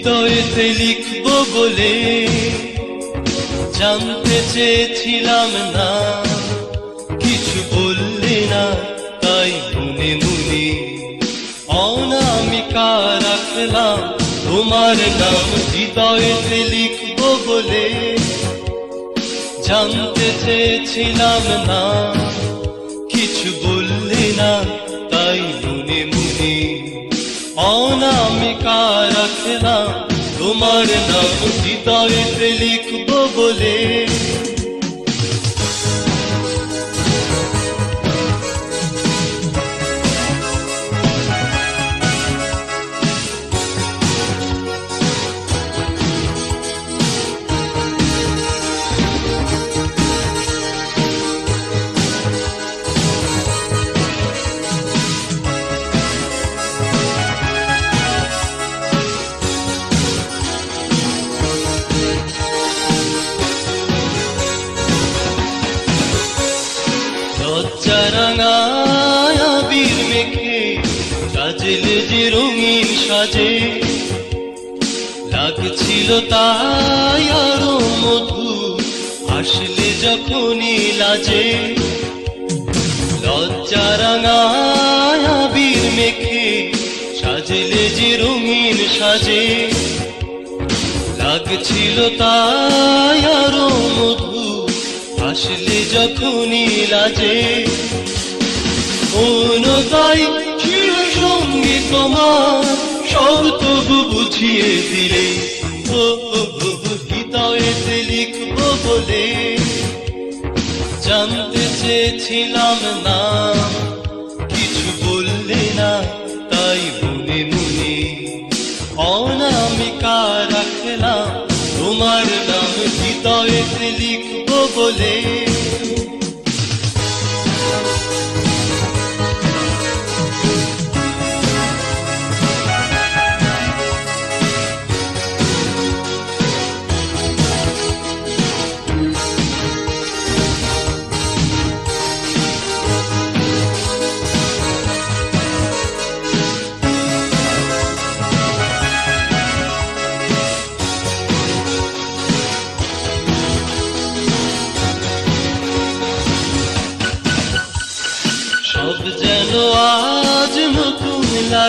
হৃদয়েতে লিখব বলে জানতে চেয়েছিলাম না। কিছু বললে না, তাই মনে মনে অনামিকা রাখলাম। তোমার নাম হৃদয়েতে লিখব বলে জানতে চেয়েছিলাম না। কিছু বললে না, তাই অনামিকা রাখলাম তোমার নাম হৃদয়েতে লিখব বলে রঙিন সাজে। লাগছিল তাই আরও মধু, আসলে যখনই লাজে। লজ্জারাঙায় আবির মেখে সাজলে যে রঙিন সাজে। লাগছিল তাই আরও মধু, আসলে যখনই লাজে। চির সঙ্গে তোমার তবু বুঝিয়ে দিলে। ও ও, লিখব বলে। জানতে চেয়েছিলাম না কিছু বললে না তাই মনে মনে অনামিকা রাখলাম। তোমার নাম হৃদয়েতে লিখব বলে।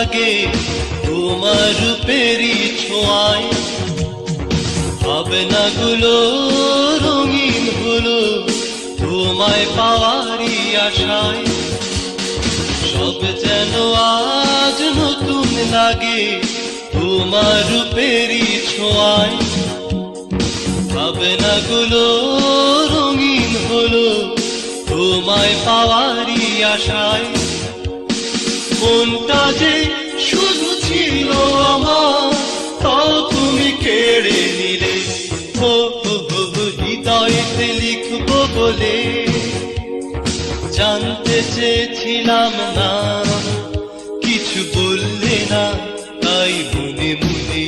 লাগে, তোমার রূপেরই ছোঁয়ায়। ভাবনাগুলো রঙিন হলো, তোমায় পাওয়ারই আশায়। সব যেন আজ নতুন লাগে, তোমার রূপেরই ছোঁয়ায়। ভাবনাগুলো রঙিন হলো, তোমায় পাওয়ারই আশায়। মনটা যে শুধু ছিল আমার, তাও তুমি কেড়ে নিলে। ও হৃদয়েতে লিখব বলে। জানতে চেয়েছিলাম না, কিছু বললে না, তাই মনে মনে।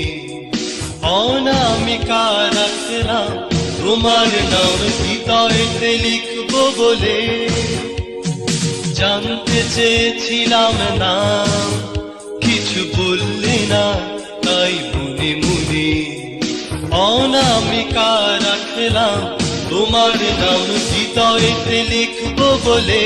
অনামিকা রাখলাম তোমার নাম হৃদয়েতে লিখব বলে। জানতে চেয়েছিলাম না। কিছু বললে না, তাই মনে মনে অনামিকা রাখলাম। তোমার নাম হৃদয়েতে লিখব বলে।